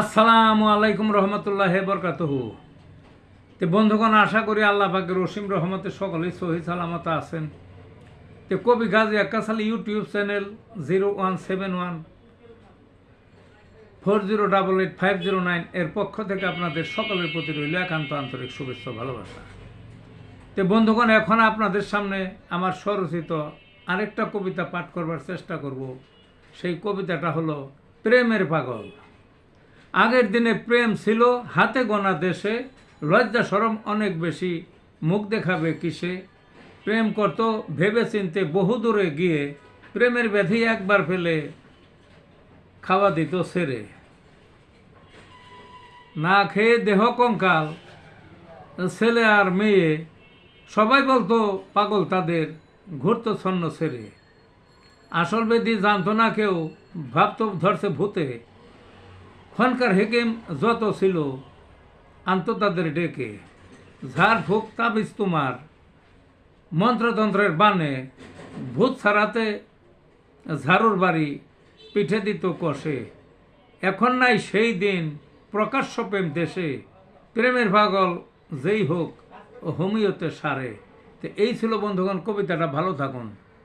আসসালামু আলাইকুম রহমতুল্লাহ বরকাতহু। তে বন্ধুগণ, আশা করি আল্লাহ পাকের রসিম রহমতে সকলেই সহি সালামত আছেন। তে কবি Gazi Akkas Ali YouTube channel zero one seven one, four zero double eight five zero nine এর পক্ষ থেকে আপনাদের সকলের প্রতি রইল একান্ত আন্তরিক শুভেচ্ছা ভালোবাসা। তে বন্ধুগণ, এখন আপনাদের সামনে আমার স্বরচিত আরেকটা কবিতা পাঠ করবার চেষ্টা করব। সেই কবিতাটা হলো প্রেমের পাগল। আগের দিনে প্রেম ছিল, হাতে গোনা দেশে। লজ্জা, সরম অনেক বেশি। মুখ দেখাবে কিসে? প্রেম করত ভেবে চিনতে বহু দূরে গিয়ে। প্রেমের ব্যাধি একবার ফেলে, খাওয়া দিত সেরে। না খেয়ে দেহ কঙ্কাল, ছেলে আর মেয়ে। সবাই বলতো, পাগল তাদের, ঘুরত ছন্ন ছেড়ে আসল বেদি জানতো না কেউ, ভাবতো ধরছে ভূতে। খনকার হেকেম যত ছিল আন্ত তাদের ডেকে, ঝাড় ফুক তাবিজ তোমার, মন্ত্রতন্ত্রের বানে ভূত ছাড়াতে ঝাড়ুর বাড়ি পিঠে দিত কষে। এখন নাই সেই দিন প্রকাশ্য প্রেম দেশে, প্রেমের পাগল যেই হোক হোমিওতে সারে। তো এই ছিল বন্ধুগণ, কবিতাটা ভালো থাকুন।